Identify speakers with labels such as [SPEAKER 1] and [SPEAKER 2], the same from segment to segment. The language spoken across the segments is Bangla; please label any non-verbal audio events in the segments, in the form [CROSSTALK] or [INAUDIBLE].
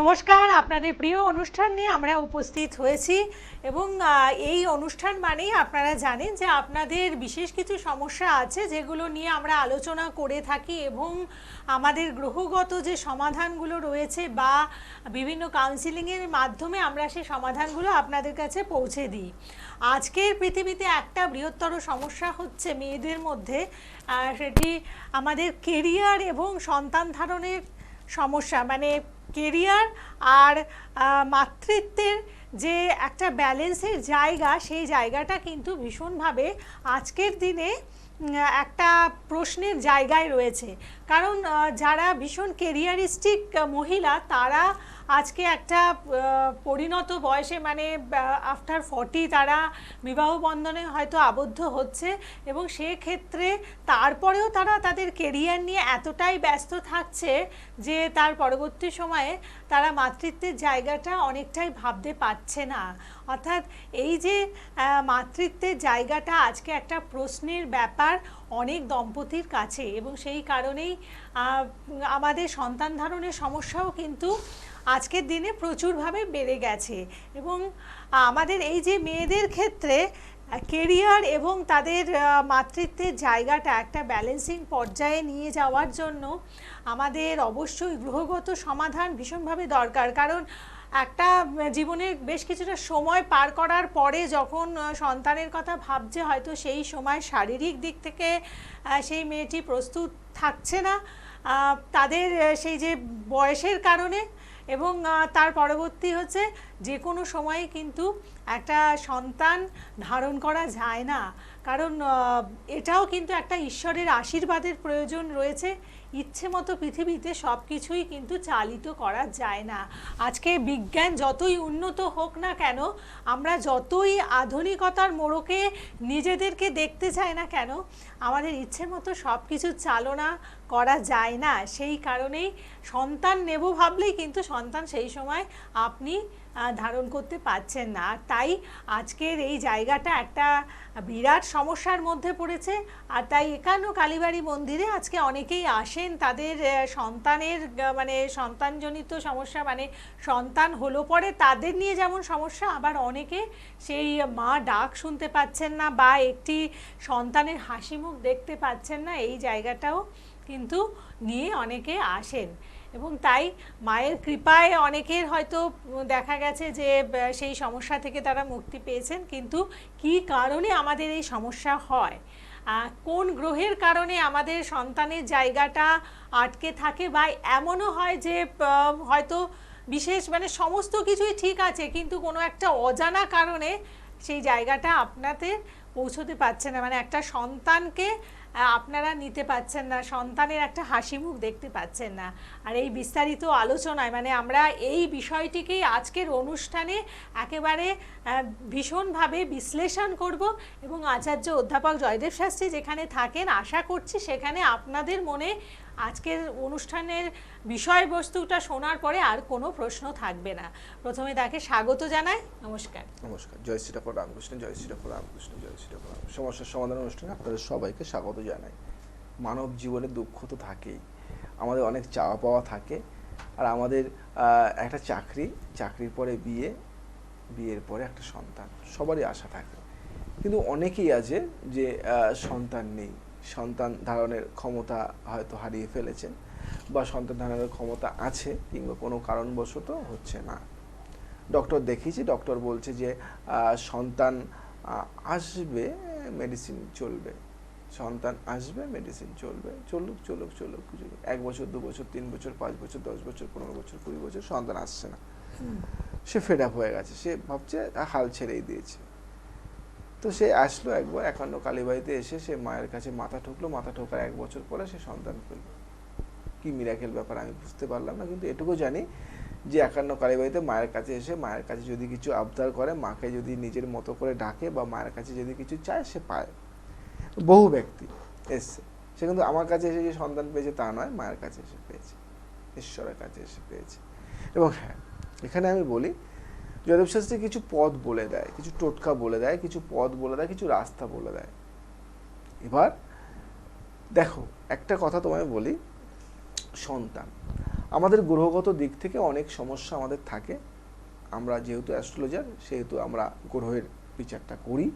[SPEAKER 1] নমস্কার, আপনাদের প্রিয় অনুষ্ঠান নিয়ে আমরা উপস্থিত হয়েছি এবং এই অনুষ্ঠান মানেই আপনারা জানেন যে আপনাদের বিশেষ কিছু সমস্যা আছে যেগুলো নিয়ে আমরা আলোচনা করে থাকি এবং আমাদের গ্রহগত যে সমাধানগুলো রয়েছে বা বিভিন্ন কাউন্সিলিংয়ের মাধ্যমে আমরা সেই সমাধানগুলো আপনাদের কাছে পৌঁছে দিই। আজকের পৃথিবীতে একটা বৃহত্তর সমস্যা হচ্ছে মেয়েদের মধ্যে সেটি আমাদের কেরিয়ার এবং সন্তান ধারণের সমস্যা মানে কেরিয়ার আর মাতৃত্বের যে একটা ব্যালেন্সের জায়গা, সেই জায়গাটা কিন্তু ভীষণভাবে আজকের দিনে একটা প্রশ্নের জায়গায় রয়েছে। কারণ যারা ভীষণ কেরিয়ারিস্টিক মহিলা, তারা আজকে একটা পরিণত বয়সে মানে আফটার ফর্টি তারা বিবাহ বন্ধনে হয়তো আবদ্ধ হচ্ছে এবং সেক্ষেত্রে তারপরেও তারা তাদের কেরিয়ার নিয়ে এতটাই ব্যস্ত থাকছে যে তার পরবর্তী সময়ে তারা মাতৃত্বের জায়গাটা অনেকটাই ভাবতে পারছে না। অর্থাৎ এই যে মাতৃত্বের জায়গাটা আজকে একটা প্রশ্নের ব্যাপার অনেক দম্পতির কাছে এবং সেই কারণেই আমাদের সন্তান ধারণের সমস্যাও কিন্তু আজকের দিনে প্রচুরভাবে বেড়ে গেছে। এবং আমাদের এই যে মেয়েদের ক্ষেত্রে কেরিয়ার এবং তাদের মাতৃত্বের জায়গাটা একটা ব্যালেন্সিং পর্যায়ে নিয়ে যাওয়ার জন্য আমাদের অবশ্যই গ্রহগত সমাধান ভীষণভাবে দরকার। কারণ একটা উম, জীবনের বেশ কিছুটা সময় পার করার পরে যখন সন্তানের কথা ভাবছে হয়তো সেই সময় শারীরিক দিক থেকে সেই মেয়েটি প্রস্তুত থাকছে না। তাদের সেই যে বয়সের কারণে এবং তার পরবর্তী হচ্ছে যে কোনো সময়ে কিন্তু একটা সন্তান ধারণ করা যায় না। কারণ এটাও কিন্তু একটা ঈশ্বরের আশীর্বাদের প্রয়োজন রয়েছে। ইচ্ছে মতো পৃথিবীতে সব কিছুই কিন্তু চালিত করা যায় না। আজকে বিজ্ঞান যতই উন্নত হোক না কেন, আমরা যতই আধুনিকতার মোড়কে নিজেদেরকে দেখতে চাই না কেন, আমাদের ইচ্ছে মতো সব কিছু চালনা করা যায় না। সেই কারণেই সন্তান নেব ভাবলেই কিন্তু সন্তান সেই সময় আপনি ধারণ করতে পারছেন না। আর তাই আজকের এই জায়গাটা একটা বিরাট সমস্যার মধ্যে পড়েছে। আর তাই একান্ন কালীবাড়ি মন্দিরে আজকে অনেকেই আসেন। তাদের সন্তানের মানে সন্তানজনিত সমস্যা মানে সন্তান হলো পরে তাদের নিয়ে যেমন সমস্যা, আবার অনেকে সেই মা ডাক শুনতে পাচ্ছেন না বা একটি সন্তানের হাসি মুখ দেখতে পাচ্ছেন না। এই জায়গাটাও কিন্তু নিয়ে অনেকে আসেন। এবং তাই মায়ের কৃপায় অনেকের হয়তো দেখা গেছে যে সেই সমস্যা থেকে তারা মুক্তি পেয়েছেন। কিন্তু কি কারণে আমাদের এই সমস্যা হয়? কোন গ্রহের কারণে আমাদের সন্তানের জায়গাটা আটকে থাকে বা এমনও হয় যে হয়তো বিশেষ মানে সমস্ত কিছুই ঠিক আছে, কিন্তু কোনো একটা অজানা কারণে সেই জায়গাটা আপনাদের পৌঁছতে পারছে না। মানে একটা সন্তানকে আপনারা নিতে পাচ্ছেন না, সন্তানের একটা হাসি মুখ দেখতে পাচ্ছেন না। আর এই বিস্তারিত আলোচনায় মানে আমরা এই বিষয়টিকেই আজকের অনুষ্ঠানে একেবারে ভীষণভাবে বিশ্লেষণ করব এবং আচার্য অধ্যাপক জয়দেব শাস্ত্রী যেখানে থাকেন, আশা করছি সেখানে আপনাদের মনে আজকের অনুষ্ঠানের বিষয়বস্তুটা শোনার পরে আর কোনো প্রশ্ন থাকবে না। প্রথমে তাকে স্বাগত জানাই। নমস্কার।
[SPEAKER 2] নমস্কার। জয় শ্রী ঠাকুর রামকৃষ্ণ, জয় শ্রী ঠাকুর রামকৃষ্ণ, জয় শ্রী ঠাকুর সমস্যার সমাধান অনুষ্ঠানে আপনাদের সবাইকে স্বাগত জানাই। মানব জীবনে দুঃখ তো থাকেই। আমাদের অনেক চাওয়া পাওয়া থাকে আর আমাদের একটা চাকরি, চাকরির পরে বিয়ে, বিয়ের পরে একটা সন্তান। সবারই আশা থাকে। কিন্তু অনেকেই আছে যে সন্তান নেই। সন্তান ধারণের ক্ষমতা হয়তো হারিয়ে ফেলেছেন বা সন্তান ধারণের ক্ষমতা আছে কিংবা কোনো কারণবশত হচ্ছে না। ডক্টর দেখিয়েছি ডক্টর বলছে যে সন্তান আসবে মেডিসিন চলবে। সন্তান আসবে মেডিসিন চলবে। চলুক চলুক চলুক চলুক এক বছর দু বছর তিন বছর পাঁচ বছর দশ বছর পনেরো বছর কুড়ি বছর সন্তান আসছে না। সে ফেড আপ হয়ে গেছে। সে ভাবছে হাল ছেড়েই দিয়েছে। তো সে আসলো একবার, একান্ন কালীবাড়িতে এসে সে মায়ের কাছে মাথা ঠুকলো, মাথা ঠোকার এক বছর পরে সে সন্তান পেল কি মিরাকেল ব্যাপার আমি বুঝতে পারলাম না, কিন্তু এটুকু জানি যে একান্ন কালীবাড়িতে মায়ের কাছে এসে, মায়ের কাছে যদি কিছু আবদার করে, মাকে যদি নিজের মতো করে ডাকে বা মায়ের কাছে যদি কিছু চায়, সে পায়। বহু ব্যক্তি এসছে। সে কিন্তু আমার কাছে এসে যে সন্তান পেয়েছে তা নয়, মায়ের কাছে এসে পেয়েছে, ঈশ্বরের কাছে এসে পেয়েছে। এবং হ্যাঁ এখানে আমি বলি যাদব শাস্ত্রী কিছু পথ বলে দেয়, কিছু টোটকা বলে দেয়, কিছু পথ বলে দেয়, কিছু রাস্তা বলে দেয়। এবার দেখো, একটা কথা তোমায় বলি, সন্তান। আমাদের গ্রহগত দিক থেকে অনেক সমস্যা আমাদের থাকে। আমরা যেহেতু অ্যাস্ট্রোলজার, সেহেতু আমরা গ্রহের বিচারটা করি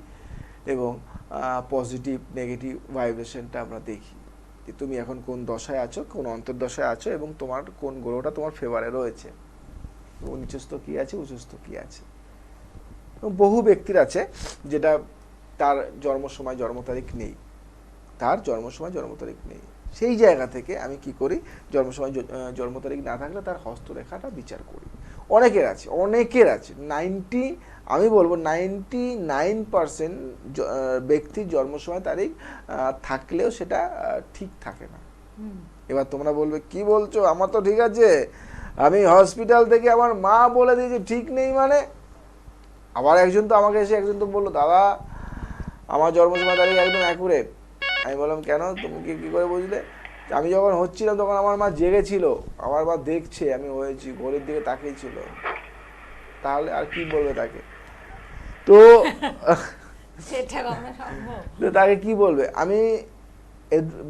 [SPEAKER 2] এবং পজিটিভ নেগেটিভ ভাইব্রেশনটা আমরা দেখি। যে তুমি এখন কোন দশায় আছো, কোন অন্তর্দশায় আছো এবং তোমার কোন গ্রহটা তোমার ফেভারে রয়েছে। এবং নিচস্থ কী আছে উচ্চস্থ কী আছে। বহু ব্যক্তির আছে যেটা তার জন্ম সময় জন্ম তারিখ নেই। তার জন্ম সময় জন্ম তারিখ নেই। সেই জায়গা থেকে আমি কি করি জন্ম সময় জন্ম তারিখ না থাকলে তার হস্তরেখাটা বিচার করি। অনেকের আছে অনেকের আছে। নাইনটি আমি বলব নাইনটি নাইন পার্সেন্ট ব্যক্তির জন্ম সময় তারিখ থাকলেও সেটা ঠিক থাকে না। এবার তোমরা বলবে কি বলছো? আমার তো ঠিক আছে। আমি হসপিটাল থেকে আমার মা বলে দিয়েছে ঠিক নেই মানে? আবার একজন তো আমাকে এসে একজন তো বলল দাদা আমার জন্মসময় তারিখ একদম অ্যাকুরেট আমি বললাম কেন? তুমি কি কী করে বুঝলে? আমি যখন হচ্ছিলাম তখন আমার মা জেগেছিল আমার মা দেখছে আমি হয়েছি ঘরের দিকে তাকিয়েছিল তাহলে আর কি বলবে তাকে? তো [LAUGHS] তাকে কি বলবে? আমি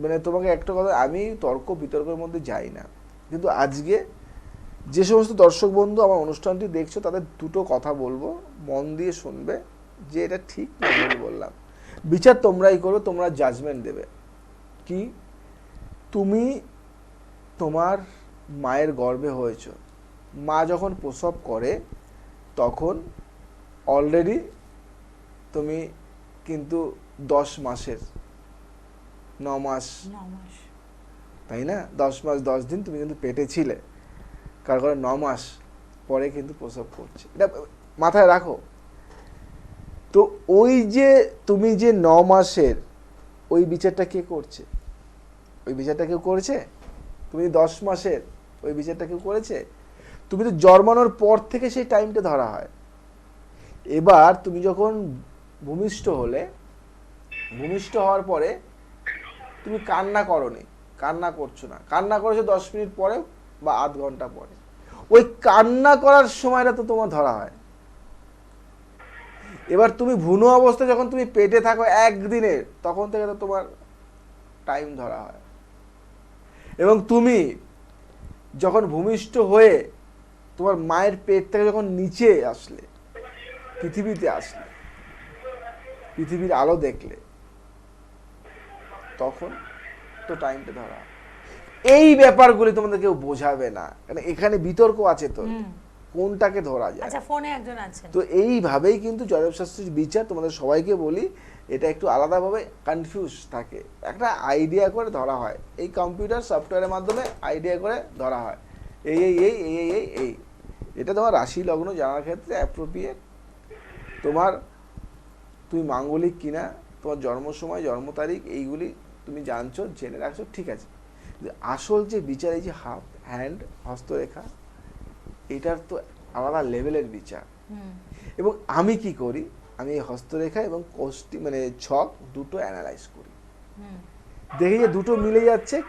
[SPEAKER 2] মানে তোমাকে একটা কথা আমি তর্ক বিতর্কের মধ্যে যাই না। কিন্তু আজকে যে সমস্ত দর্শক বন্ধু আমার অনুষ্ঠানটি দেখছ তাদের দুটো কথা বলব। মন দিয়ে শুনবে যে এটা ঠিক না ভুল বললাম। বিচার তোমরাই করো তোমরা জাজমেন্ট দেবে। কি? তুমি তোমার মায়ের গর্ভে হয়েছ। মা যখন প্রসব করে তখন অলরেডি তুমি কিন্তু দশ মাসের ন মাস। তাই না? দশ মাস দশ দিন তুমি কিন্তু পেটে ছিলে। কার করে ন মাস পরে কিন্তু প্রসব করছে। এটা মাথায় রাখো। তো ওই যে তুমি যে ন মাসের ওই বিচারটা কে করছে? ওই বিচারটা কেউ করেছে? তুমি দশ মাসের ওই বিচারটা কেউ করেছে? তুমি তো জন্মানোর পর থেকে সেই টাইমটা ধরা হয়। এবার তুমি যখন ভূমিষ্ঠ হলে, ভূমিষ্ঠ হওয়ার পরে তুমি কান্না করনি, কান্না করছ না। কান্না করেছ দশ মিনিট পরে বা আধ ঘণ্টা পরে। ওই কান্না করার সময়টা তো তোমার ধরা হয়। এবার তুমি ভুনো অবস্থায় যখন তুমি পেটে থাকো একদিনের তখন থেকে তো তোমার টাইম ধরা হয়। এবং তুমি যখন ভূমিষ্ঠ হয়ে তোমার মায়ের পেট থেকে যখন নিচে আসলে, পৃথিবীতে আসলে, পৃথিবীর আলো দেখলে, তখন তো টাইমটা ধরা। এই ব্যাপারগুলি তোমাদের কেউ বোঝাবে না। কারণ এখানে বিতর্ক আছে তো। কোনটাকে ধরা যায়?
[SPEAKER 1] আচ্ছা ফোনে একজন আছেন।
[SPEAKER 2] তো এইভাবেই কিন্তু জয়দেব শাস্ত্রীর বিচার তোমাদের সবাইকে বলি এটা একটু আলাদাভাবে কনফিউজ থাকে। একটা আইডিয়া করে ধরা হয়। এই কম্পিউটার সফটওয়্যারের মাধ্যমে আইডিয়া করে ধরা হয়। এই এই এই এই এই এই এই। এটা তোমার রাশি লগ্ন জানার ক্ষেত্রে অ্যাপ্রোপ্রিয়েট তোমার তুমি মাঙ্গলিক কিনা তোমার জন্ম সময় জন্ম তারিখ এইগুলি তুমি জানছো জেনে রাখছো ঠিক আছে। আসল যে বিচার এই যে হাত হ্যান্ড হস্তরেখা এটার তো আলাদা লেভেলের বিচার।
[SPEAKER 1] হুম।
[SPEAKER 2] এবং আমি কি করি? আমি এই হস্তরেখা এবং কোষ্ঠী মানে ছক দুটো অ্যানালাইজ করি। দেখি যে দুটো মিলে যাচ্ছে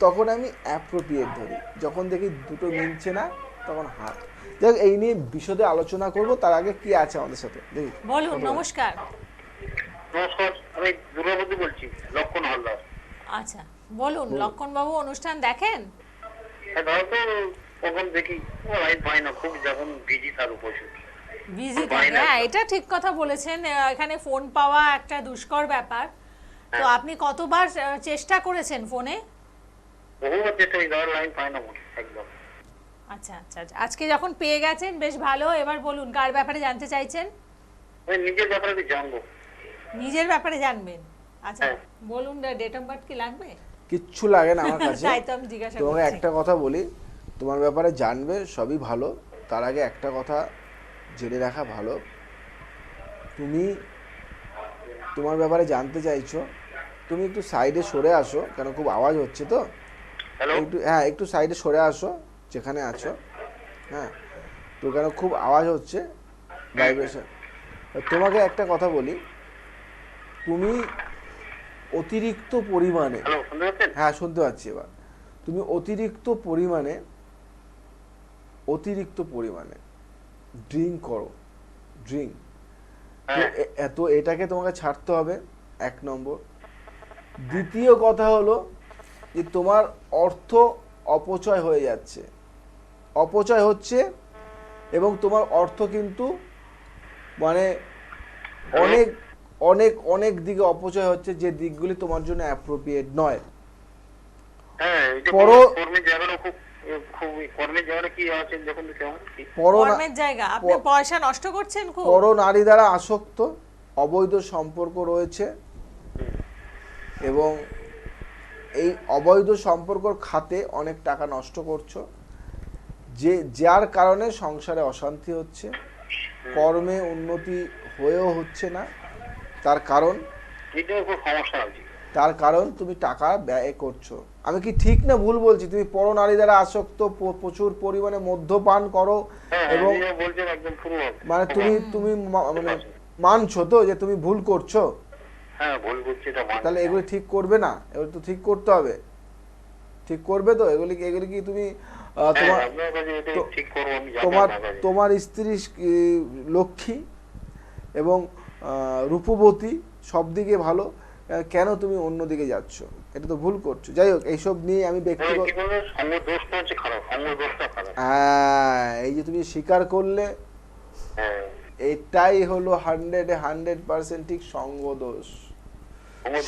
[SPEAKER 2] তখন আমি অ্যাপ্রোপ্রিয়েট ধরি। যখন দেখি দুটো মিলছে না তখন হাত। দেখ এই নিয়ে বিশদে আলোচনা করব তার আগে কি আছে আমাদের সাথে? দেখি।
[SPEAKER 1] বলুন নমস্কার।
[SPEAKER 3] নমস্কার আমি দুর্গাবতী বলছি লক্ষণ হালদার।
[SPEAKER 1] আচ্ছা। বলুন লক্ষণ বাবু অনুষ্ঠান দেখেন?
[SPEAKER 3] হ্যাঁ তো কখন দেখি। ও লাইন না খুব যখন বিজি থাকো প্রচুর
[SPEAKER 1] বিজি থাকে। হ্যাঁ এটা ঠিক কথা বলেছেন। এখানে ফোন পাওয়া একটা দুষ্কর ব্যাপার। তো
[SPEAKER 3] হ্যাঁ।
[SPEAKER 1] আপনি কতবার চেষ্টা করেছেন ফোনে
[SPEAKER 3] বহুবার চেষ্টা লাইন না একদম।
[SPEAKER 1] আচ্ছা আচ্ছা আচ্ছা। আজকে যখন পেয়ে গেছেন বেশ ভালো। এবার বলুন কার ব্যাপারে জানতে চাইছেন?
[SPEAKER 3] নিজের ব্যাপারে জানব।
[SPEAKER 1] নিজের ব্যাপারে জানবেন। আচ্ছা
[SPEAKER 3] হ্যাঁ।
[SPEAKER 1] বলুন ডেট অফ বার্থ কি লাগবে?
[SPEAKER 2] কিচ্ছু লাগে না আমার [LAUGHS] কাছে। তোমাকে একটা কথা বলি তোমার ব্যাপারে জানবে সবই ভালো। তার আগে একটা কথা জেনে রাখা ভালো। তুমি তোমার ব্যাপারে জানতে চাইছো তুমি একটু সাইডে সরে আসো কেন খুব আওয়াজ হচ্ছে তো? একটু হ্যাঁ একটু সাইডে সরে আসো যেখানে আছো। হ্যাঁ তো কেন খুব আওয়াজ হচ্ছে? ভাইব্রেশন তোমাকে একটা কথা বলি। তুমি অতিরিক্ত পরিমাণে হ্যাঁ শুনতে পাচ্ছি এবার। তুমি অতিরিক্ত পরিমাণে অতিরিক্ত পরিমাণে ড্রিঙ্ক করো। ড্রিঙ্ক
[SPEAKER 3] হ্যাঁ।
[SPEAKER 2] এত এটাকে তোমাকে ছাড়তে হবে এক নম্বর। দ্বিতীয় কথা হলো যে তোমার অর্থ অপচয় হয়ে যাচ্ছে। অপচয় হচ্ছে এবং তোমার অর্থ কিন্তু মানে অনেক অনেক অনেক দিকে অপচয় হচ্ছে যে দিকগুলি তোমার জন্য অ্যাপ্রোপ্রিয়েট নয়।
[SPEAKER 3] হ্যাঁ এই যে
[SPEAKER 2] পরো-
[SPEAKER 3] কর্মীর জায়গাটা খুব খুব কর্মীর জায়গাটা কি আছে দেখুন তো কেমন? কি?
[SPEAKER 2] পর
[SPEAKER 1] কর্মের জায়গা আপনি
[SPEAKER 2] প-
[SPEAKER 1] পয়সা নষ্ট করছেন খুব।
[SPEAKER 2] পর নারী দ্বারা আসক্ত অবৈধ সম্পর্ক রয়েছে এবং এই অবৈধ সম্পর্কর খাতে অনেক টাকা নষ্ট করছ যে যার কারণে সংসারে অশান্তি হচ্ছে কর্মে উন্নতি হয়েও হচ্ছে না তার কারণ?
[SPEAKER 3] খুব সমস্যা
[SPEAKER 2] তার কারণ তুমি টাকা ব্যয় করছ। আমি কি ঠিক না ভুল বলছি? তুমি পর নারী দ্বারা আসক্ত প্রচুর পরিমাণে মদ্যপান করো
[SPEAKER 3] হ্যাঁ
[SPEAKER 2] এবং মানে তুমি তুমি মানে মানছো তো যে তুমি ভুল করছ?
[SPEAKER 3] হ্যাঁ
[SPEAKER 2] তাহলে এগুলি ঠিক করবে না? এগুলি তো ঠিক করতে হবে। ঠিক করবে তো? এগুলি কি- এগুলি কি তুমি
[SPEAKER 3] হ্যাঁ,
[SPEAKER 2] তোমার তোমার তোমার স্ত্রী লক্ষ্মী এবং রূপবতী সব দিকে ভালো কেন তুমি অন্যদিকে যাচ্ছ? এটা তো ভুল করছ। যাই হোক এইসব নিয়ে আমি ব্যক্তিগত
[SPEAKER 3] খারাপ
[SPEAKER 2] হ্যাঁ এই যে তুমি স্বীকার করলে
[SPEAKER 3] হ্যাঁ।
[SPEAKER 2] এটাই হলো হান্ড্রেড হান্ড্রেড পার্সেন্ট ঠিক সঙ্গ দোষ।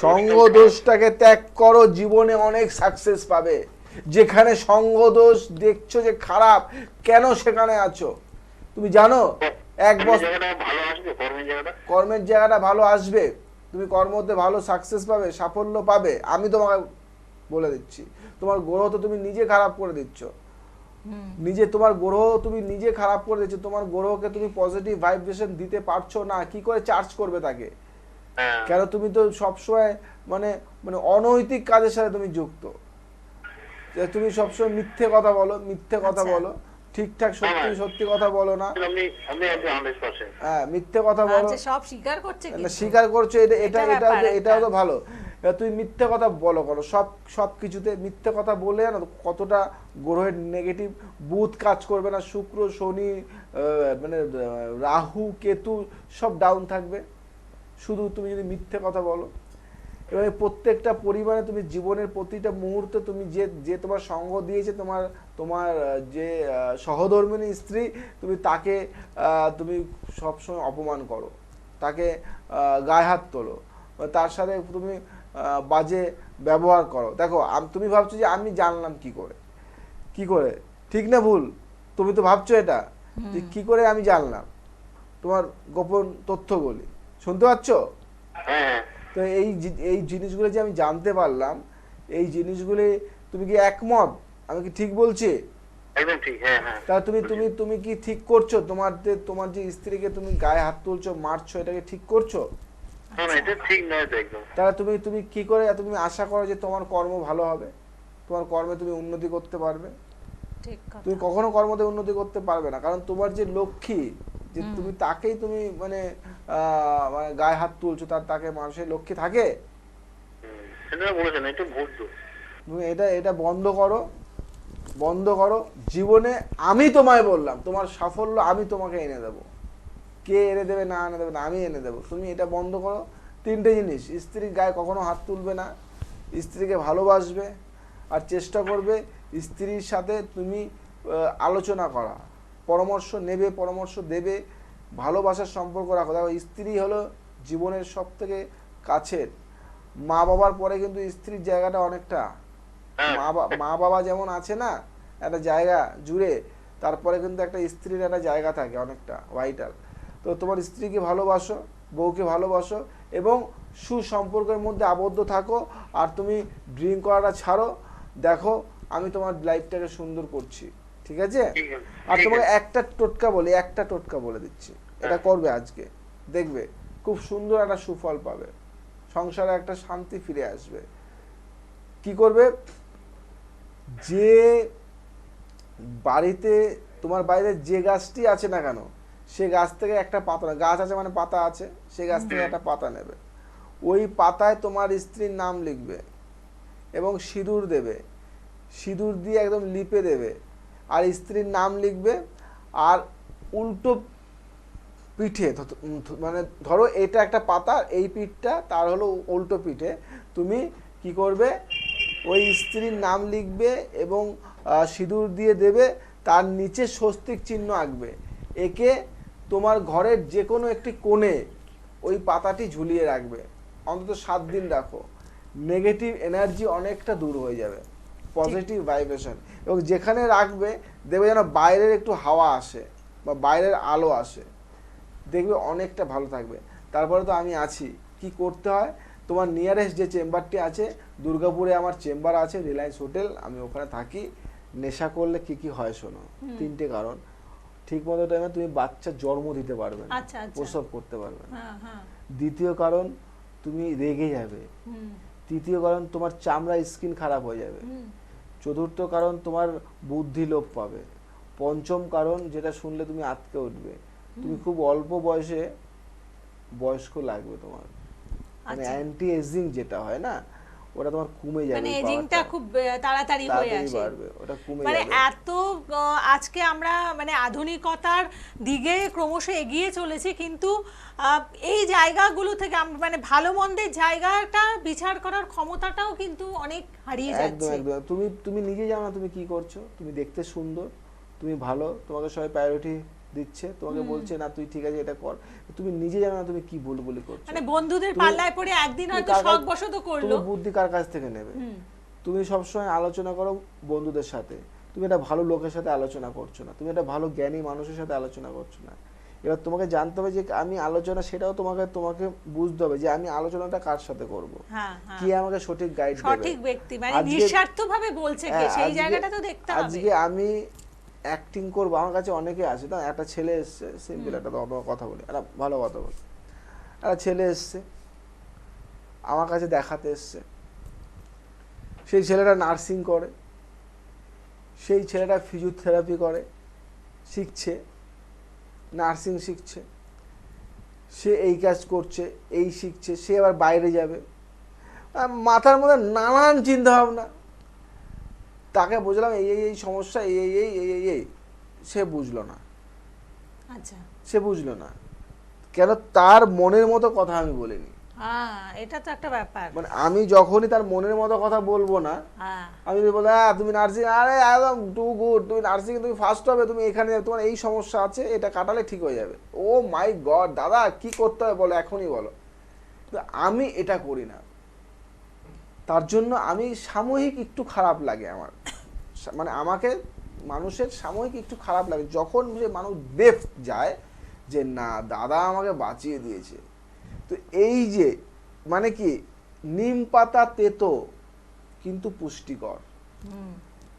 [SPEAKER 3] সঙ্গ
[SPEAKER 2] দোষটাকে ত্যাগ করো জীবনে অনেক সাকসেস পাবে। যেখানে সঙ্গ দোষ দেখছ যে খারাপ কেন সেখানে আছো? তুমি জানো। এক
[SPEAKER 3] কর্মের
[SPEAKER 2] বছর
[SPEAKER 3] জায়গাটা ভালো আসবে কর্মের জায়গাটা?
[SPEAKER 2] ভালো আসবে তুমি কর্মতে ভালো সাকসেস পাবে সাফল্য পাবে আমি তোমাকে বলে দিচ্ছি। তোমার গ্রহ তো তুমি নিজে খারাপ করে দিচ্ছ। নিজে তোমার গ্রহ তুমি নিজে খারাপ করে দিচ্ছ তোমার গ্রহকে তুমি পজিটিভ ভাইব্রেশন দিতে পারছ না কি করে চার্জ করবে তাকে?
[SPEAKER 3] হ্যাঁ।
[SPEAKER 2] কেন তুমি তো সবসময় মানে মানে অনৈতিক কাজের সাথে তুমি যুক্ত। তুমি সবসময় মিথ্যে কথা বলো মিথ্যে কথা
[SPEAKER 1] আচ্ছা।
[SPEAKER 2] বলো। ঠিকঠাক সত্যি
[SPEAKER 3] হ্যাঁ।
[SPEAKER 2] সত্যি কথা বলো না।
[SPEAKER 3] আমি আমি একদম হান্ড্রেড পার্সেন্ট
[SPEAKER 2] হ্যাঁ মিথ্যে কথা বলো।
[SPEAKER 1] আচ্ছা সব স্বীকার করছে
[SPEAKER 2] না, স্বীকার করছ এটা এটা
[SPEAKER 1] এটা
[SPEAKER 2] এটা এটাও তো ভালো। তুমি মিথ্যে কথা বলো করো সব সব কিছুতে মিথ্যে কথা বলে না কতটা গ্রহের নেগেটিভ বুধ কাজ করবে না? শুক্র শনি মানে রাহু কেতু সব ডাউন থাকবে। শুধু তুমি যদি মিথ্যে কথা বলো। এবং প্রত্যেকটা পরিমাণে তুমি জীবনের প্রতিটা মুহূর্তে তুমি যে যে তোমার সঙ্গ দিয়েছে তোমার তোমার যে আহ, সহধর্মিণী স্ত্রী তুমি তাকে তুমি সবসময় অপমান করো তাকে গায়ে হাত তোলো তার সাথে তুমি বাজে ব্যবহার করো। দেখো আম- তুমি ভাবছ যে আমি জানলাম কি করে? কি করে? ঠিক না ভুল? তুমি তো ভাবছ এটা যে কি করে আমি জানলাম? তোমার গোপন তথ্যগুলি শুনতে পাচ্ছ?
[SPEAKER 3] হ্যাঁ।
[SPEAKER 2] তো এই এই জিনিসগুলো যে আমি জানতে পারলাম এই জিনিসগুলি তুমি কি একমত? আমি কি ঠিক বলছি?
[SPEAKER 3] একদম ঠিক হ্যাঁ হ্যাঁ।
[SPEAKER 2] তা তুমি তুমি তুমি কি ঠিক করছ? তোমার যে তোমার যে স্ত্রীকে তুমি গায়ে হাত তুলছো মারছো এটাকে ঠিক করছ?
[SPEAKER 3] না না এটা ঠিক নয় তো একদম।
[SPEAKER 2] তাহলে তুমি তুমি কি করে তুমি আশা করো যে তোমার কর্ম ভালো হবে? তোমার কর্মে তুমি উন্নতি করতে পারবে?
[SPEAKER 1] ঠিক
[SPEAKER 2] তুমি কখনো কর্মতে উন্নতি করতে পারবে না। কারণ তোমার যে লক্ষ্মী যে তুমি তাকেই তুমি মানে আহ, মানে গায়ে হাত তুলছো তার তাকে মানুষের লক্ষ্মী থাকে?
[SPEAKER 3] এটা
[SPEAKER 2] এটা বন্ধ করো বন্ধ করো। জীবনে আমি তোমায় বললাম তোমার সাফল্য আমি তোমাকে এনে দেব। কে এনে দেবে না এনে দেবে না আমি এনে দেবো। তুমি এটা বন্ধ করো। তিনটে জিনিস স্ত্রীর গায়ে কখনো হাত তুলবে না স্ত্রীকে ভালোবাসবে আর চেষ্টা করবে স্ত্রীর সাথে তুমি আলোচনা করা পরামর্শ নেবে পরামর্শ দেবে। ভালোবাসার সম্পর্ক রাখো। দেখো স্ত্রী হলো জীবনের সব থেকে কাছের। মা বাবার পরে কিন্তু স্ত্রীর জায়গাটা অনেকটা।
[SPEAKER 3] হ্যাঁ।
[SPEAKER 2] মা বাবা যেমন আছে না একটা জায়গা জুড়ে তারপরে কিন্তু একটা স্ত্রীর একটা জায়গা থাকে অনেকটা ভাইটাল তো তোমার স্ত্রীকে ভালোবাসো বউকে ভালোবাসো এবং সুসম্পর্কের মধ্যে আবদ্ধ থাকো আর তুমি ড্রিঙ্ক করাটা ছাড়ো। দেখো আমি তোমার লাইফটাকে সুন্দর করছি। ঠিক আছে? আর তোমাকে একটা টোটকা বলি একটা টোটকা বলে দিচ্ছি। এটা করবে আজকে। দেখবে খুব সুন্দর একটা সুফল পাবে। সংসারে একটা শান্তি ফিরে আসবে। কি করবে? যে বাড়িতে তোমার বাইরে যে গাছটি আছে না কেন সে গাছ থেকে একটা পাতা গাছ আছে মানে পাতা আছে সে গাছ থেকে একটা পাতা নেবে। ওই পাতায় তোমার স্ত্রীর নাম লিখবে এবং সিঁদুর দেবে। সিঁদুর দিয়ে একদম লিপে দেবে। আর স্ত্রীর নাম লিখবে আর উল্টো পিঠে মানে ধরো এটা একটা পাতা, এই পিঠটা তার হলো উল্টো পিঠে। তুমি কি করবে? ওই স্ত্রীর নাম লিখবে এবং সিঁদুর দিয়ে দেবে, তার নিচে স্বস্তিক চিহ্ন আঁকবে। একে তোমার ঘরের যে কোনো একটি কোণে ওই পাতাটি ঝুলিয়ে রাখবে। অন্তত সাত দিন রাখো। নেগেটিভ এনার্জি অনেকটা দূর হয়ে যাবে। পজিটিভ ভাইব্রেশন এবং যেখানে রাখবে দেখবে যেন বাইরের একটু হাওয়া আসে বা বাইরের আলো আসে। দেখবে অনেকটা ভালো থাকবে। তারপরে তো আমি আছি। কি করতে হয়? তোমার নিয়ারেস্ট যে চেম্বারটি আছে দুর্গাপুরে আমার চেম্বার আছে রিলায়েন্স হোটেল আমি ওখানে থাকি। নেশা করলে কি কি হয় শোনো? তিনটে কারণ। ঠিক মতো টাইমে তুমি বাচ্চা জন্ম দিতে পারবে না।
[SPEAKER 1] আচ্ছা, আচ্ছা।
[SPEAKER 2] প্রসব করতে পারবে না।
[SPEAKER 1] হ্যাঁ হ্যাঁ।
[SPEAKER 2] দ্বিতীয় কারণ তুমি রেগে যাবে। তৃতীয় কারণ তোমার চামড়া স্কিন খারাপ হয়ে যাবে। চতুর্থ কারণ তোমার বুদ্ধি লোপ পাবে। পঞ্চম কারণ যেটা শুনলে তুমি আটকে উঠবে। তুমি খুব অল্প বয়সে বয়স্ক লাগবে তোমার। মানে
[SPEAKER 1] আচ্ছা।
[SPEAKER 2] অ্যান্টি এজিং যেটা হয় না? ওটা তোমার কমে যাবে
[SPEAKER 1] মানে এজিংটা খুব তাড়াতাড়ি হয়ে আসে।
[SPEAKER 2] ওটা কমে
[SPEAKER 1] মানে এত আজকে আমরা মানে আধুনিকতার দিকে ক্রমশ এগিয়ে চলেছি কিন্তু এই জায়গাগুলো থেকে মানে ভালো মন্দের জায়গাটা বিচার করার ক্ষমতাটাও কিন্তু অনেক হারিয়ে
[SPEAKER 2] একদম
[SPEAKER 1] যাচ্ছে।
[SPEAKER 2] একদম তুমি তুমি নিজে জানো না তুমি কি করছ? তুমি দেখতে সুন্দর তুমি ভালো তোমাকে সবাই প্রায়োরিটি দিচ্ছে তোমাকে বলছে না তুই ঠিক আছে এটা কর। তুমি নিজে জানো না তুমি কি ভুল বলি করছ।
[SPEAKER 1] মানে বন্ধুদের পাল্লায় পড়ে একদিন হয়তো
[SPEAKER 2] কার কাছ-
[SPEAKER 1] শখ বশত করল।
[SPEAKER 2] তুমি বুদ্ধি কার কাছ থেকে নেবে। তুমি সবসময় আলোচনা করো বন্ধুদের সাথে। তুমি একটা ভালো লোকের সাথে আলোচনা করছ না। তুমি একটা ভালো জ্ঞানী মানুষের সাথে আলোচনা করছ না। এবার তোমাকে জানতে হবে যে আমি আলোচনা সেটাও তোমাকে তোমাকে বুঝতে হবে যে আমি আলোচনাটা কার সাথে করব?
[SPEAKER 1] হ্যাঁ হ্যাঁ।
[SPEAKER 2] কি আমাকে সঠিক গাইড দেবে?
[SPEAKER 1] সঠিক ব্যক্তি মানে নিঃস্বার্থভাবে বলছে কে?
[SPEAKER 2] হ্যাঁ,
[SPEAKER 1] সেই জায়গাটা তো দেখতে হবে।
[SPEAKER 2] আজকে আমি অ্যাক্টিং করব আমার কাছে অনেকে আছে তো একটা ছেলে এসছে সিম্পল একটা কথা বলি একটা ভালো কথা বলি। একটা ছেলে এসছে আমার কাছে দেখাতে এসছে। সেই ছেলেটা নার্সিং করে সেই ছেলেটা ফিজিওথেরাপি করে শিখছে নার্সিং শিখছে। সে এই কাজ করছে এই শিখছে সে আবার বাইরে যাবে। মাথার মধ্যে নানান চিন্তা ভাবনা তাকে বুঝলাম এই এই সমস্যা এই এই এই এই এই সে বুঝলো না।
[SPEAKER 1] আচ্ছা।
[SPEAKER 2] সে বুঝলো না। কেন তার মনের মতো কথা আমি বলিনি।
[SPEAKER 1] এটা তো একটা ব্যাপার।
[SPEAKER 2] মানে আমি যখনই তার মনের মতো কথা বলব না আমি হ্যাঁ তুমি নার্সিং আরে একদম টু গুড তুমি নার্সিং তুমি ফার্স্ট হবে তুমি এখানে তোমার এই সমস্যা আছে এটা কাটালে ঠিক হয়ে যাবে। ও মাই গড দাদা কি করতে হবে বলো এখনই বলো। আমি এটা করি না। তার জন্য আমি সাময়িক একটু খারাপ লাগে আমার। মানে আমাকে মানুষের সাময়িক একটু খারাপ লাগে। যখন যে মানুষ বেফ যায় যে না দাদা আমাকে বাঁচিয়ে দিয়েছে। তো এই যে মানে কি নিম পাতা তেতো কিন্তু পুষ্টিকর।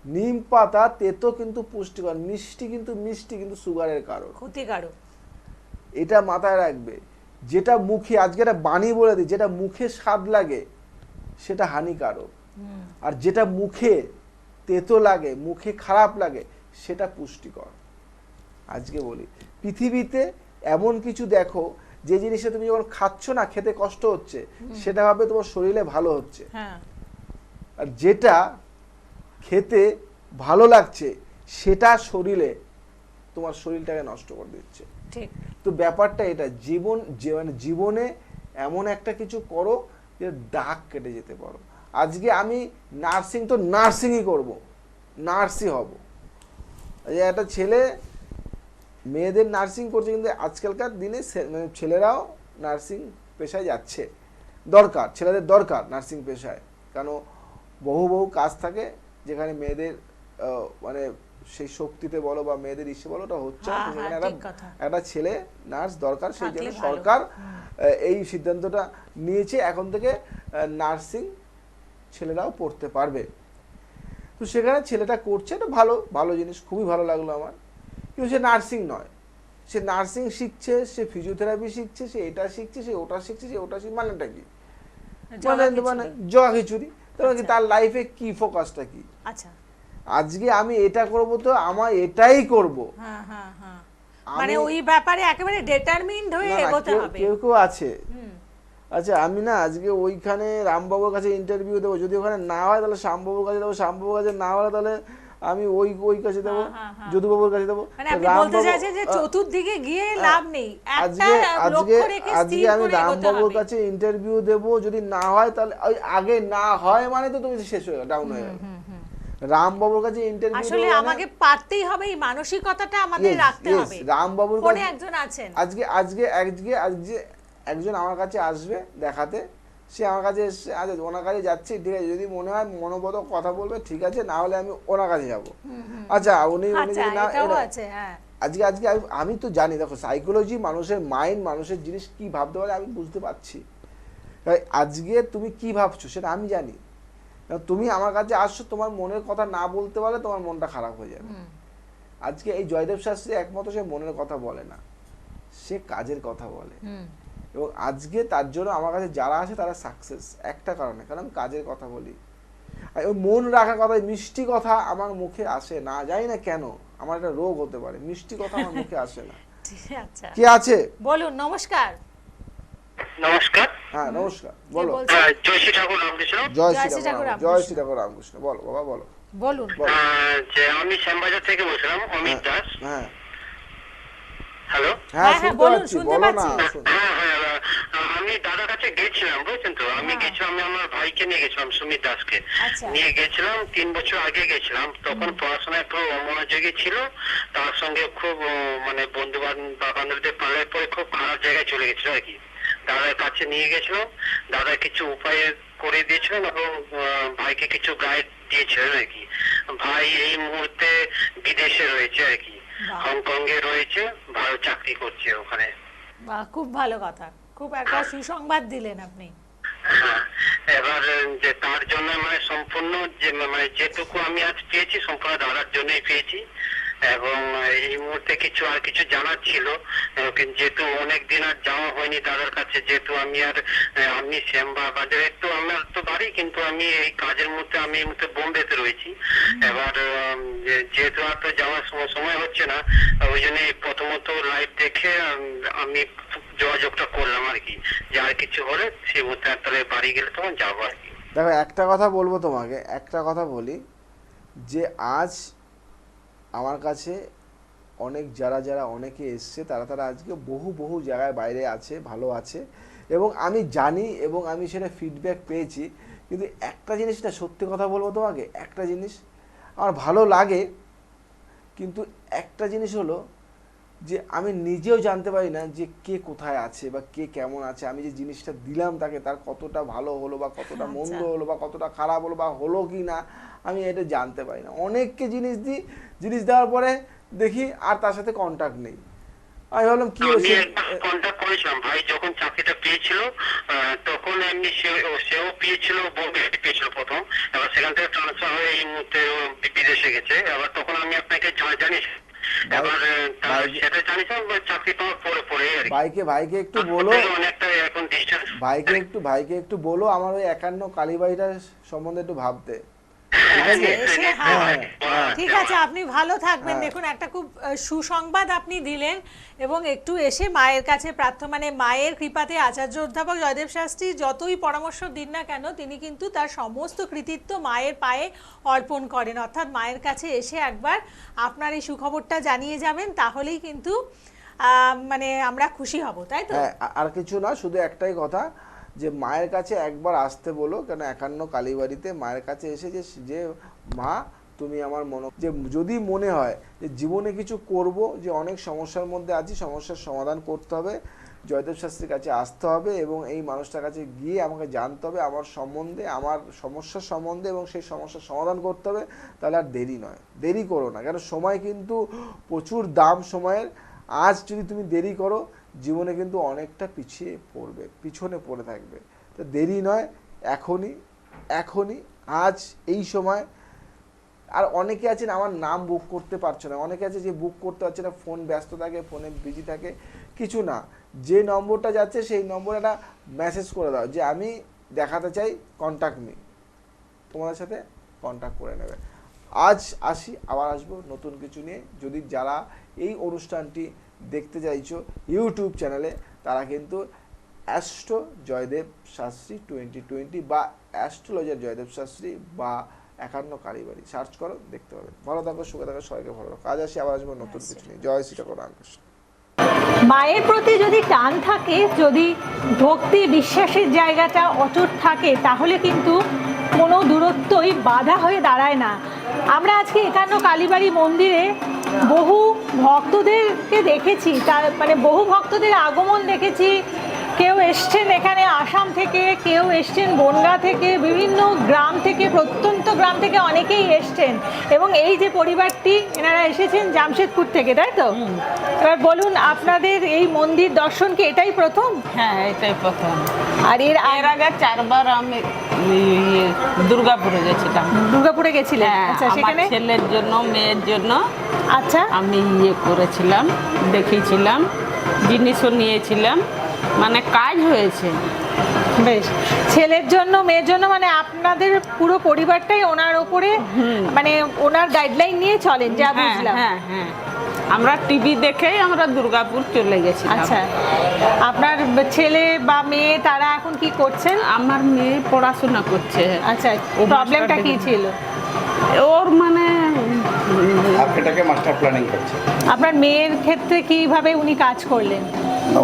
[SPEAKER 2] নিম পাতা তেতো কিন্তু পুষ্টিকর মিষ্টি কিন্তু মিষ্টি কিন্তু সুগারের কারণ।
[SPEAKER 1] ক্ষতিকারক।
[SPEAKER 2] এটা মাথায় রাখবে। যেটা মুখে আজকে একটা বাণী বলে দিই যেটা মুখে স্বাদ লাগে সেটা হানিকারক। আর যেটা মুখে তেতো লাগে মুখে খারাপ লাগে সেটা পুষ্টিকর। আজকে বলি পৃথিবীতে এমন কিছু দেখো যে জিনিসটা তুমি যখন খাচ্ছ না খেতে কষ্ট হচ্ছে সেটা ভাবে তোমার শরীরে ভালো হচ্ছে।
[SPEAKER 1] হ্যাঁ।
[SPEAKER 2] আর যেটা খেতে ভালো লাগছে সেটা শরীরে তোমার শরীরটাকে নষ্ট করে দিচ্ছে।
[SPEAKER 1] ঠিক।
[SPEAKER 2] তো ব্যাপারটা এটা জীবন মানে জীবনে এমন একটা কিছু করো যে দাগ কেটে যেতে পারো। আজকে আমি নার্সিং, তো নার্সিংই করব। নার্সই হব। একটা ছেলে, মেয়েদের নার্সিং করছে, কিন্তু আজকালকার দিনে মানে ছেলেরাও নার্সিং পেশায় যাচ্ছে। দরকার, ছেলেদের দরকার নার্সিং পেশায়। কেন, বহু বহু কাজ থাকে যেখানে মেয়েদের মানে সেই শক্তিতে বলো বা মেয়েদের ইসে বলো ওটা হচ্ছে
[SPEAKER 1] হ্যাঁ, হ্যাঁ,
[SPEAKER 2] একটা ছেলে নার্স দরকার সেই জন্য সরকার এই সিদ্ধান্তটা নিয়েছে। এখন থেকে নার্সিং ছেলেরাও পড়তে পারবে। তো সেখানে ছেলেটা করছে এটা ভালো ভালো জিনিস খুবই ভালো লাগল আমার। কিন্তু সে নার্সিং নয়। সে নার্সিং শিখছে সে ফিজিওথেরাপি শিখছে সে এটা শিখছে সে ওটা শিখছে সে ওটা শিখছে মানেটা কি? মানে
[SPEAKER 1] জগা
[SPEAKER 2] মানে
[SPEAKER 1] খিচুড়ি।
[SPEAKER 2] জগা খিচুড়ি। তার মানে লাইফে কি ফোকাসটা কি?
[SPEAKER 1] আচ্ছা।
[SPEAKER 2] আজকে আমি এটা করব তো আমার এটাই করব।
[SPEAKER 1] হ্যাঁ হ্যাঁ হ্যাঁ।
[SPEAKER 2] আমি-
[SPEAKER 1] মানে ওই ব্যাপারে একেবারে ডিটারমিন্ড হয়ে এগোতে হবে।
[SPEAKER 2] কেউ কেউ আছে। আচ্ছা আমি না আজকে ওইখানে রামবাবুর কাছে ইন্টারভিউ দেবো। যদি ওখানে না হয় তাহলে শ্যামবাবুর কাছে দেবো। শ্যামবাবুর কাছে না হলে তাহলে আমি ওই ওই কাছে দেবো। যদুবাবুর কাছে দেবো।
[SPEAKER 1] মানে চতুর্দিকে গিয়ে লাভ নেই।
[SPEAKER 2] আজকে আজকে আজকে আমি রামবাবুর কাছে ইন্টারভিউ দেবো। যদি না হয় তাহলে ওই আগে না হয় মানে তো তুমি শেষ হয়ে ডাউন হয়ে গেল। রামবাবুর কাছে ইন্টারভিউ
[SPEAKER 1] আসলে আমাকে পারতেই হবে এই মানসিকতাটা আমাদের রাখতে হবে।
[SPEAKER 2] রামবাবুর কাছে
[SPEAKER 1] একজন আছেন।
[SPEAKER 2] আজকে আজকে আজকে আজকে একজন আমার কাছে আসবে দেখাতে। সে আমার কাছে এসে আচ্ছা ওনার কাছে যাচ্ছি ঠিক আছে যদি মনে হয় মনোবত কথা বলবে ঠিক আছে না হলে আমি ওনার কাছে যাব। আচ্ছা উনি উনি
[SPEAKER 1] আচ্ছা
[SPEAKER 2] না
[SPEAKER 1] হ্যাঁ।
[SPEAKER 2] আজকে আজকে আমি- তো জানি দেখো সাইকোলজি মানুষের মাইন্ড মানুষের জিনিস কি ভাবতে পারে আমি বুঝতে পারছি। তাই আজকে তুমি কি ভাবছ সেটা আমি জানি। তুমি আমার কাছে আসছো তোমার মনের কথা না বলতে পারলে তোমার মনটা খারাপ হয়ে যাবে। আজকে এই জয়দেব শাস্ত্রী একমাত্র সে মনের কথা বলে না সে কাজের কথা বলে। এবং আজকে তার জন্য আমার কাছে যারা আছে তারা সাকসেস একটা কারণে কারণ আমি কাজের কথা বলি। আর ওই মন রাখার কথা মিষ্টি কথা আমার মুখে আসে না জানি না কেন আমার একটা রোগ হতে পারে মিষ্টি কথা আমার মুখে আসে না। [LAUGHS]
[SPEAKER 1] ঠিক আচ্ছা
[SPEAKER 2] কে আছে?
[SPEAKER 1] বলুন নমস্কার।
[SPEAKER 3] নমস্কার।
[SPEAKER 2] হ্যাঁ নমস্কার। বলো।
[SPEAKER 1] বলছেন?
[SPEAKER 3] আহ, ঠাকুর রামকৃষ্ণ।
[SPEAKER 2] জয় শ্রী
[SPEAKER 1] ঠাকুর রামকৃষ্ণ।
[SPEAKER 2] জয় শ্রী ঠাকুর রামকৃষ্ণ বলো বাবা বলো।
[SPEAKER 1] বলুন।
[SPEAKER 3] যে আমি শ্যামবাজার থেকে বলছিলাম অমিত দাস।
[SPEAKER 2] হ্যাঁ।
[SPEAKER 3] হ্যালো?
[SPEAKER 2] হ্যাঁ
[SPEAKER 1] হ্যাঁ, বলুন, শুনতে পাচ্ছি।
[SPEAKER 3] হ্যাঁ হ্যাঁ আমি দাদার কাছে গেছিলাম বুঝছেন তো? আমি গেছিলাম আমি আমার ভাইকে নিয়ে গেছিলাম সুমিত দাসকে।
[SPEAKER 1] আচ্ছা।
[SPEAKER 3] নিয়ে গেছিলাম তিন বছর আগে গেছিলাম। তখন পড়াশোনায় খুব অমনোযোগী ছিল তার সঙ্গে খুব মানে বন্ধু বান্ধবদের পাল্লায় পরে খুব খারাপ জায়গায় চলে গেছিল আর কি। দাদার কাছে নিয়ে গেছিলাম দাদা কিছু উপায় করে দিয়েছিলেন এবং ভাইকে কিছু গাইড দিয়েছিলেন আর কি ভাই এই মুহূর্তে বিদেশে রয়েছে আর কি। হংকং এ রয়েছে ভালো চাকরি করছে ওখানে।
[SPEAKER 1] বাহ খুব ভালো কথা। খুব একটা সুসংবাদ দিলেন আপনি।
[SPEAKER 3] হ্যাঁ, এবার যে তার জন্য মানে সম্পূর্ণ যে মানে যেটুকু আমি আজ পেয়েছি সম্পূর্ণ দাদার জন্যই পেয়েছি। এবং এই মুহূর্তে কিছু আর কিছু জানার ছিল কিন্তু যেহেতু অনেক দিন আর যাওয়া হয়নি দাদার কাছে যেহেতু আমি আর আমি শ্যামবা বাজারে তো আমার তো বাড়ি কিন্তু আমি এই কাজের মধ্যে আমি এই মুহূর্তে বোম্বেতে রয়েছি। এবার যেহেতু আর তো যাওয়ার সময় সময় হচ্ছে না ওই জন্য প্রথমত লাইভ দেখে আমি যোগাযোগটা করলাম আর কি। যে আর কিছু হলে সেই মুহূর্তে আর তাহলে বাড়ি গেলে তখন যাব আর কি।
[SPEAKER 2] দেখো একটা কথা বলব তোমাকে একটা কথা বলি যে আজ আমার কাছে অনেক যারা যারা অনেকে এসছে তারা তারা আজকে বহু বহু জায়গায় বাইরে আছে ভালো আছে। এবং আমি জানি এবং আমি সেটা ফিডব্যাক পেয়েছি। কিন্তু একটা জিনিস না সত্যি কথা বলব তোমাকে একটা জিনিস আমার ভালো লাগে কিন্তু একটা জিনিস হলো যে আমি নিজেও জানতে পারি না যে কে কোথায় আছে বা কে কেমন আছে। আমি যে জিনিসটা দিলাম তাকে তার কতটা ভালো হলো বা কতটা মন্দ
[SPEAKER 1] আচ্ছা।
[SPEAKER 2] হলো বা কতটা খারাপ হলো বা হলো কি না আমি এটা জানতে পারি না। অনেককে জিনিস দিই জিনিস দেওয়ার পরে দেখি আর তার সাথে কন্ট্যাক্ট নেই। আমি ভাবলাম কি হয়েছে
[SPEAKER 3] কন্ট্যাক্ট করেছিলাম। ভাই যখন চাকরিটা পেয়েছিল তখন এমনি সেও পেয়েছিল বোম্বে পেয়েছিল প্রথম। এবার সেখান থেকে ট্রান্সফার হয়ে এই মুহূর্তে বিদেশে গেছে। এবার তখন আমি আপনাকে জা- জানিয়েছি। এবার আহ, তার
[SPEAKER 2] ভাই-
[SPEAKER 3] সেটা জানিয়েছিলাম বা চাকরি পরে পরে আর
[SPEAKER 2] ভাইকে ভাইকে একটু বলো। ভাইকে একটু ভাইকে একটু বলো আমার ওই একান্ন কালীবাড়িটার সম্বন্ধে একটু ভাবতে। ঠিক আছে
[SPEAKER 1] এসে হ্যাঁ
[SPEAKER 2] হ্যাঁ, হ্যাঁ।
[SPEAKER 1] ঠিক আছে আপনি ভালো থাকবেন। দেখুন একটা খুব সুসংবাদ আপনি দিলেন এবং একটু এসে মায়ের কাছে প্রার্থনা মানে মায়ের কৃপাতে আচার্য অধ্যাপক জয়দেব শাস্ত্রী যতই পরামর্শ দিন না কেন তিনি কিন্তু তার সমস্ত কৃতিত্ব মায়ের পায়ে অর্পণ করেন অর্থাৎ মায়ের কাছে এসে একবার আপনার এই সুখবরটা জানিয়ে যাবেন তাহলেই কিন্তু আহ, মানে আমরা খুশি হব তাই তো
[SPEAKER 2] আর কিছু না শুধু একটাই কথা যে মায়ের কাছে একবার আসতে বলো, কেন একান্ন কালীবাড়িতে মায়ের কাছে এসে যে যে মা, তুমি আমার মনে যে যদি মনে হয় যে জীবনে কিছু করব, যে অনেক সমস্যার মধ্যে আছি, সমস্যার সমাধান করতে হবে, জয়দেব শাস্ত্রীর কাছে আসতে হবে এবং এই মানুষটার কাছে গিয়ে আমাকে জানতে হবে আমার সম্বন্ধে, আমার সমস্যার সম্বন্ধে এবং সেই সমস্যার সমাধান করতে হবে, তাহলে আর দেরি নয়। দেরি করো না। কেন? সময় কিন্তু প্রচুর দাম সময়ের। আজ যদি তুমি দেরি করো জীবনে কিন্তু অনেকটা পিছিয়ে পড়বে, পিছনে পড়ে থাকবে। তো দেরি নয়, এখনই এখনই, আজ এই সময়। আর অনেকে আছেন, আমার নাম বুক করতে পারছে না। অনেকে আছে যে বুক করতে পারছে না ফোন ব্যস্ত থাকে ফোনে বিজি থাকে, কিছু না। যে নম্বরটা যাচ্ছে, সেই নম্বরে একটা মেসেজ করে দাও যে আমি দেখাতে চাই কন্ট্যাক্ট মি তোমাদের সাথে কন্ট্যাক্ট করে নেবে। আজ আসি, আবার আসব নতুন কিছু নিয়ে। যদি যারা এই অনুষ্ঠানটি দেখতে চাইছো ইউটিউব চ্যানেলে তারা কিন্তু astro Joydev Shastri twenty twenty বা অ্যাস্ট্রোলজার জয়দেব শাস্ত্রী বা একান্ন কালীবাড়ি। সার্চ করো দেখতে পাবে। ভালো থাকো সুখে থাকো সবাইকে ভালো রাখো। আজ আসি আবার আসব নতুন কিছু নিয়ে। জয় শ্রী ঠাকুর রামকৃষ্ণ
[SPEAKER 4] মায়ের প্রতি যদি টান থাকে যদি ভক্তি বিশ্বাসের জায়গাটা অটুট থাকে তাহলে কিন্তু কোনো দূরত্বই বাধা হয়ে দাঁড়ায় না। আমরা আজকে একান্ন কালীবাড়ি মন্দিরে বহু ভক্তদেরকে দেখেছি তার মানে বহু ভক্তদের আগমন দেখেছি। কেউ এসছেন এখানে আসাম থেকে কেউ এসছেন বনগা থেকে বিভিন্ন গ্রাম থেকে প্রত্যন্ত গ্রাম থেকে অনেকেই এসছেন। এবং এই যে পরিবারটি এনারা এসেছেন জামশেদপুর থেকে তাই তো? এবার বলুন আপনাদের এই মন্দির দর্শন কি এটাই প্রথম?
[SPEAKER 5] হ্যাঁ এটাই প্রথম।
[SPEAKER 4] আর এর
[SPEAKER 5] এর আগে চারবার আমি দুর্গাপুরে গেছিলাম।
[SPEAKER 4] দুর্গাপুরে গেছিলেন?
[SPEAKER 5] হ্যাঁ
[SPEAKER 4] আচ্ছা সেখানে?
[SPEAKER 5] ছেলের জন্য মেয়ের জন্য
[SPEAKER 4] আচ্ছা।
[SPEAKER 5] আমি ইয়ে করেছিলাম দেখিয়েছিলাম জিনিসও নিয়েছিলাম মানে কাজ হয়েছে।
[SPEAKER 4] বেশ। ছেলের জন্য মেয়ের জন্য মানে আপনাদের পুরো পরিবারটাই ওনার ওপরে মানে ওনার গাইডলাইন নিয়ে চলেন যা
[SPEAKER 5] হ্যাঁ
[SPEAKER 4] বুঝলাম।
[SPEAKER 5] হ্যাঁ হ্যাঁ। আমরা টিভি দেখেই আমরা দুর্গাপুর চলে গেছি
[SPEAKER 4] আচ্ছা। আপনার ছেলে বা মেয়ে তারা এখন কি করছেন?
[SPEAKER 5] আমার মেয়ে পড়াশোনা করছে।
[SPEAKER 4] আচ্ছা প্রবলেমটা কি ছিল?
[SPEAKER 5] ওর মানে
[SPEAKER 6] আর্কিটাকে মাস্টার প্ল্যানিং করছে।
[SPEAKER 4] আপনার মেয়ের ক্ষেত্রে কীভাবে উনি কাজ করলেন?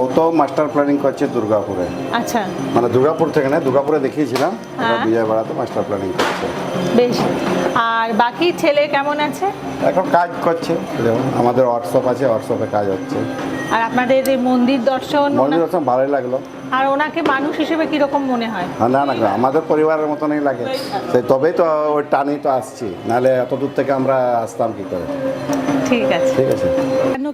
[SPEAKER 6] ও তো মাস্টার প্ল্যানিং করছে দুর্গাপুরে।
[SPEAKER 4] আচ্ছা।
[SPEAKER 6] মানে দুর্গাপুর থেকে না দুর্গাপুরে দেখিয়েছিলাম
[SPEAKER 4] হ্যাঁ।
[SPEAKER 6] বিজয়বাড়াতে মাস্টার প্ল্যানিং করছে।
[SPEAKER 4] বেশ। আর বাকি ছেলে কেমন আছে?
[SPEAKER 6] এখন কাজ করছে আমাদের হোয়াটসঅ্যাপ আছে হোয়াটসঅ্যাপে কাজ হচ্ছে।
[SPEAKER 4] আর আপনাদের এই মন্দির দর্শন
[SPEAKER 6] মন্দির দর্শন ভালোই লাগল।
[SPEAKER 4] আর ওনাকে মানুষ হিসেবে কীরকম মনে হয়?
[SPEAKER 6] হ্যাঁ, না না আমাদের পরিবারের মতনই লাগে। সেই তবেই তো ওই টানেই তো আসছি নাহলে এত দূর থেকে আমরা আসতাম কি করে?
[SPEAKER 4] ঠিক আছে।
[SPEAKER 6] ঠিক আছে।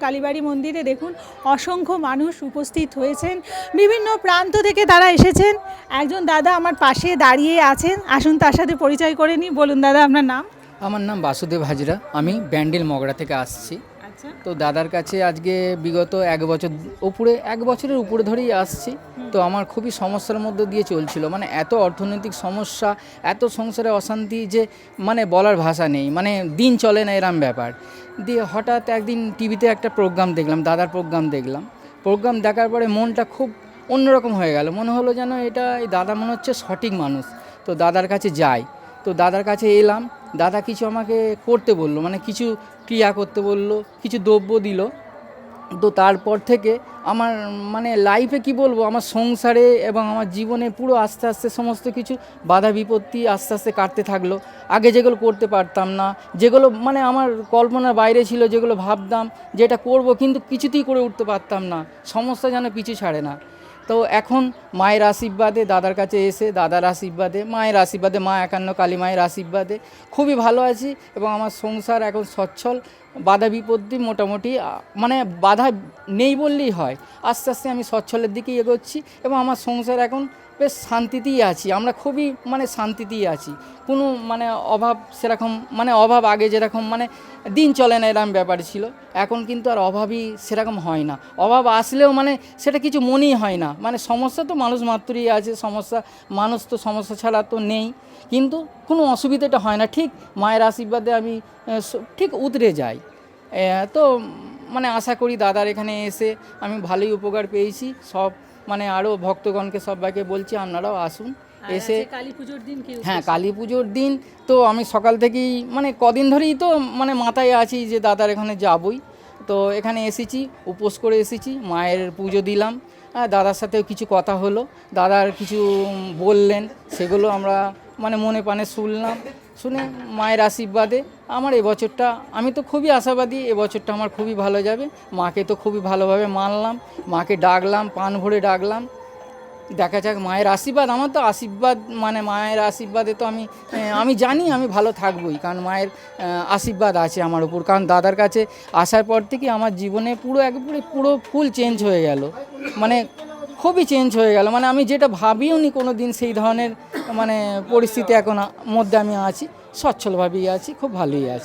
[SPEAKER 1] কালীবাড়ি মন্দিরে দেখুন অসংখ্য মানুষ উপস্থিত হয়েছেন। বিভিন্ন প্রান্ত থেকে তারা এসেছেন। একজন দাদা আমার পাশে দাঁড়িয়ে আছেন। আসুন তার সাথে পরিচয় করে নিই। বলুন দাদা আপনার নাম?
[SPEAKER 7] আমার নাম বাসুদেব হাজরা। আমি ব্যান্ডেল মগড়া থেকে আসছি। তো দাদার কাছে আজকে বিগত এক বছর উপরে এক বছরের উপরে ধরেই আসছি। তো আমার খুবই সমস্যার মধ্যে দিয়ে চলছিল। মানে এত অর্থনৈতিক সমস্যা এত সংসারে অশান্তি যে মানে বলার ভাষা নেই। মানে দিন চলে না এরম ব্যাপার। দিয়ে হঠাৎ একদিন টিভিতে একটা প্রোগ্রাম দেখলাম দাদার প্রোগ্রাম দেখলাম। প্রোগ্রাম দেখার পরে মনটা খুব অন্যরকম হয়ে গেল। মনে হলো যেন এটা এই দাদা মনে হচ্ছে সঠিক মানুষ। তো দাদার কাছে যাই। তো দাদার কাছে এলাম, দাদা কিছু আমাকে করতে বলল মানে কিছু ক্রিয়া করতে বলল, কিছু দ্রব্য দিল। তো তারপর থেকে আমার মানে লাইফে কি বলব, আমার সংসারে এবং আমার জীবনে পুরো আস্তে আস্তে সমস্ত কিছু বাধা বিপত্তি আস্তে আস্তে কাটতে থাকল। আগে যেগুলো করতে পারতাম না, যেগুলো মানে আমার কল্পনার বাইরে ছিল, যেগুলো ভাবতাম যেটা করব, কিন্তু কিছুতেই করে উঠতে পারতাম না। সমস্যা যেন পিছু ছাড়ে না। তো এখন মায়ের আশীর্বাদে, দাদার কাছে এসে দাদার আশীর্বাদে, মায়ের আশীর্বাদে, মা একান্ন কালী মায়ের আশীর্বাদে খুবই ভালো আছি এবং আমার সংসার এখন সচ্ছল, বাধা বিপত্তি মোটামুটি মানে বাধা নেই বললেই হয়। আস্তে আস্তে আমি সচ্ছলের দিকেই এগোচ্ছি এবং আমার সংসার এখন বেশ শান্তিতেই আছি। আমরা খুবই মানে শান্তিতেই আছি। কোনো মানে অভাব সেরকম মানে অভাব আগে যেরকম মানে দিন চলে না এরকম ব্যাপার ছিল। এখন কিন্তু আর অভাবই সেরকম হয় না। অভাব আসলেও মানে সেটা কিছু মনেই হয় না। মানে সমস্যা তো মানুষ মাত্রই আছে, সমস্যা মানুষ তো সমস্যা ছাড়া তো নেই। কিন্তু কোনো অসুবিধাটা হয় না। ঠিক মায়ের আশীর্বাদে আমি ঠিক উতরে যাই। তো মানে আশা করি দাদার এখানে এসে আমি ভালোই উপকার পেয়েছি। সব মানে আরও ভক্তগণকে সবাইকে বলছি আপনারাও আসুন এসে
[SPEAKER 1] কালী পুজোর দিন
[SPEAKER 7] হ্যাঁ কালী পুজোর দিন তো আমি সকাল থেকেই মানে কদিন ধরেই তো মানে মাথায় আছি যে দাদার এখানে যাবই। তো এখানে এসেছি উপোস করে এসেছি মায়ের পুজো দিলাম। আর দাদার সাথেও কিছু কথা হলো দাদার কিছু বললেন সেগুলো আমরা মানে মনে প্রাণে শুনলাম। শুনে মায়ের আশীর্বাদে আমার এবছরটা আমি তো খুবই আশাবাদী এবছরটা আমার খুবই ভালো যাবে। মাকে তো খুবই ভালোভাবে মানলাম, মাকে ডাকলাম, পান ভরে ডাকলাম। দেখা যাক মায়ের আশীর্বাদ, আমার তো আশীর্বাদ মানে মায়ের আশীর্বাদে তো আমি আমি জানি আমি ভালো থাকবই, কারণ মায়ের আশীর্বাদ আছে আমার উপর। কারণ দাদার কাছে আসার পর থেকে আমার জীবনে পুরো একবারে পুরো ফুল চেঞ্জ হয়ে গেল। মানে খুবই চেঞ্জ হয়ে গেল। মানে আমি যেটা ভাবিও নি কোনো দিন সেই ধরনের মানে পরিস্থিতি এখন মধ্যে আমি আছি। সচ্ছলভাবেই আছি, খুব ভালোই আছি।